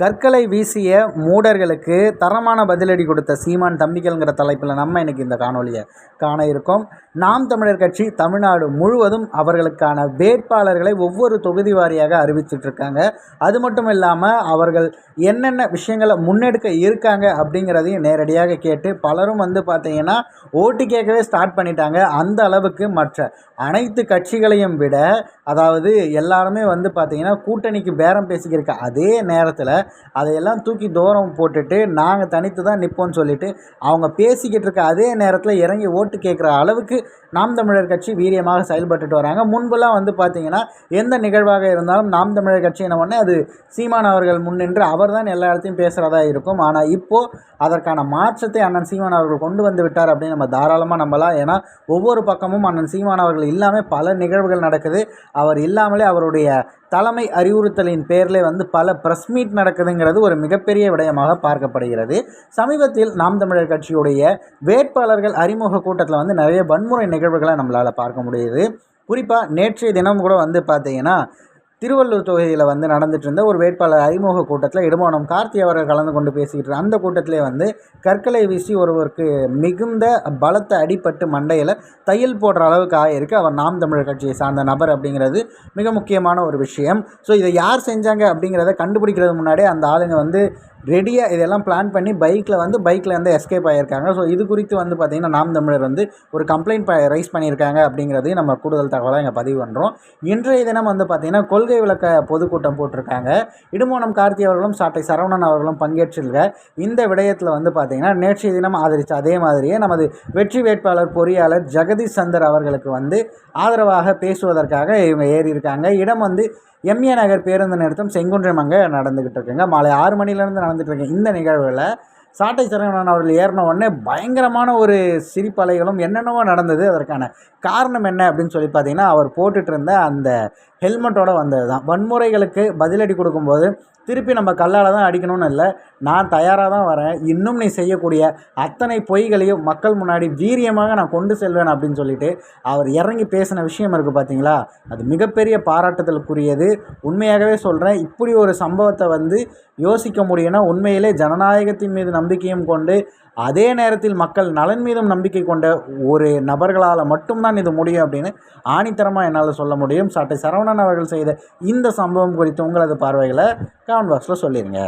கற்களை வீசிய மூடர்களுக்கு தரமான பதிலடி கொடுத்த சீமான் தம்பிகள்ங்கிற தலைப்பில் நம்ம இன்னைக்கு இந்த காணொலியை காண இருக்கோம். நாம் தமிழர் கட்சி தமிழ்நாடு முழுவதும் அவர்களுக்கான வேட்பாளர்களை ஒவ்வொரு தொகுதி வாரியாக அறிவிச்சிட்ருக்காங்க அது மட்டும் இல்லாமல் அவர்கள் என்னென்ன விஷயங்களை முன்னெடுக்க இருக்காங்க அப்படிங்கிறதையும் நேரடியாக கேட்டு பலரும் வந்து பார்த்தீங்கன்னா ஓட்டு கேட்கவே ஸ்டார்ட் பண்ணிட்டாங்க. அந்த அளவுக்கு மற்ற அனைத்து கட்சிகளையும் விட அதாவது எல்லாருமே வந்து பார்த்திங்கன்னா கூட்டணிக்கு பேரம் பேசிக்கிருக்க அதே நேரத்தில் அதையெல்லாம் தூக்கி தூரம் போட்டுட்டு நாங்கள் தனித்து தான் நிற்போம்னு சொல்லிட்டு அவங்க பேசிக்கிட்டு இருக்க அதே நேரத்தில் இறங்கி ஓட்டு கேட்குற அளவுக்கு நாம் தமிழர் கட்சி வீரியமாக செயல்பட்டுட்டு வராங்க. முன்பெல்லாம் வந்து பார்த்திங்கன்னா எந்த நிகழ்வாக இருந்தாலும் நாம் தமிழர் கட்சி என்ன பண்ணே அது சீமான் அவர்கள் முன்னின்று அவர் தான் எல்லா இடத்தையும் பேசுகிறதா இருக்கும். ஆனால் இப்போது அதற்கான மாற்றத்தை அண்ணன் சீமான் அவர்கள் கொண்டு வந்து விட்டார் அப்படின்னு நம்ம தாராளமாக நம்பலாம். ஏன்னா ஒவ்வொரு பக்கமும் அண்ணன் சீமான் அவர்கள் இல்லாமல் பல நிகழ்வுகள் நடக்குது. அவர் இல்லாமலே அவருடைய தலைமை அறிவுறுத்தலின் பேரில் வந்து பல ப்ரெஸ் மீட் நடக்குதுங்கிறது ஒரு மிகப்பெரிய விடயமாக பார்க்கப்படுகிறது. சமீபத்தில் நாம் தமிழர் கட்சியுடைய வேட்பாளர்கள் அறிமுக கூட்டத்தில் வந்து நிறைய வன்முறை நிகழ்வுகளை நம்மளால் பார்க்க முடியுது. குறிப்பாக நேற்றைய தினம் கூட வந்து பார்த்தீங்கன்னா திருவள்ளூர் தொகுதியில் வந்து நடந்துட்டு இருந்த ஒரு வேட்பாளர் அறிமுக கூட்டத்தில் இடுமானம் கார்த்தி அவர்கள் கலந்து கொண்டு பேசிக்கிட்டு அந்த கூட்டத்திலே வந்து கற்களை வீசி ஒருவருக்கு மிகுந்த பலத்த அடிப்பட்டு மண்டையில் தையல் போடுற அளவுக்கு ஆகியிருக்கு. அவர் நாம் தமிழர் கட்சியை சார்ந்த நபர் அப்படிங்கிறது மிக முக்கியமான ஒரு விஷயம். ஸோ இதை யார் செஞ்சாங்க அப்படிங்கிறத கண்டுபிடிக்கிறது முன்னாடியே அந்த ஆளுங்க வந்து ரெடியாக இதெல்லாம் பிளான் பண்ணி பைக்கில் வந்து பைக்கில் வந்து எஸ்கேப் ஆகியிருக்காங்க ஸோ இது குறித்து வந்து பார்த்திங்கன்னா நாம் தமிழர் வந்து ஒரு கம்ப்ளைண்ட் ரைஸ் பண்ணியிருக்காங்க அப்படிங்கிறதையும் நம்ம கூடுதல் தகவலாக இங்கே பதிவு பண்ணுறோம் இன்றைய தினம் வந்து பார்த்திங்கன்னா கொள்கை விளக்க பொதுக்கூட்டம் போட்டிருக்காங்க. இடுமோனம் கார்த்தி அவர்களும் சாட்டை சரவணன் அவர்களும் பங்கேற்றிருக்க இந்த விடயத்தில் வந்து பார்த்திங்கன்னா நேற்றைய தினம் ஆதரித்த அதே மாதிரியே நமது வெற்றி வேட்பாளர் பொறியாளர் ஜெகதீஷ் சந்தர் அவர்களுக்கு வந்து ஆதரவாக பேசுவதற்காக இவங்க ஏறியிருக்காங்க. இடம் வந்து எம்ஏ நகர் பேருந்து நிறுத்தம் செங்குன்றம் அங்கே நடந்துக்கிட்டு இருக்குங்க. மாலை ஆறு மணிலேருந்து நடந்து இருக்கு இந்த நிகழ்வில் சாட்டை சரவணன் அவர்கள் ஏறின உடனே பயங்கரமான ஒரு சிரிப்பலைகளும் என்னென்னவோ நடந்தது. அதற்கான காரணம் என்ன அப்படின்னு சொல்லி பார்த்தீங்கன்னா அவர் போட்டுட்டு இருந்த அந்த ஹெல்மெட்டோடு வந்தது தான். வன்முறைகளுக்கு பதிலடி கொடுக்கும்போது திருப்பி நம்ம கல்லால் தான் அடிக்கணும்னு இல்லை. நான் தயாராக தான் வரேன். இன்னும் நீ செய்யக்கூடிய அத்தனை பொய்களையும் மக்கள் முன்னாடி வீரியமாக நான் கொண்டு செல்வேன் அப்படின்னு சொல்லிட்டு அவர் இறங்கி பேசின விஷயம் இருக்குது பார்த்தீங்களா அது மிகப்பெரிய பாராட்டுதலுக்குரியது. உண்மையாகவே சொல்கிறேன் இப்படி ஒரு சம்பவத்தை வந்து யோசிக்க முடியும்னா உண்மையிலே ஜனநாயகத்தின் மீது நம்பிக்கையும் கொண்டு அதே நேரத்தில் மக்கள் நலன் மீதும் நம்பிக்கை கொண்ட ஒரு நபர்களால் மட்டும்தான் இது முடியும் அப்படின்னு ஆணித்தரமாக என்னால் சொல்ல முடியும். சாட்டை சரவணன் அவர்கள் செய்த இந்த சம்பவம் குறித்து உங்களது பார்வைகளை கமெண்ட் பாக்ஸில் சொல்லிடுங்க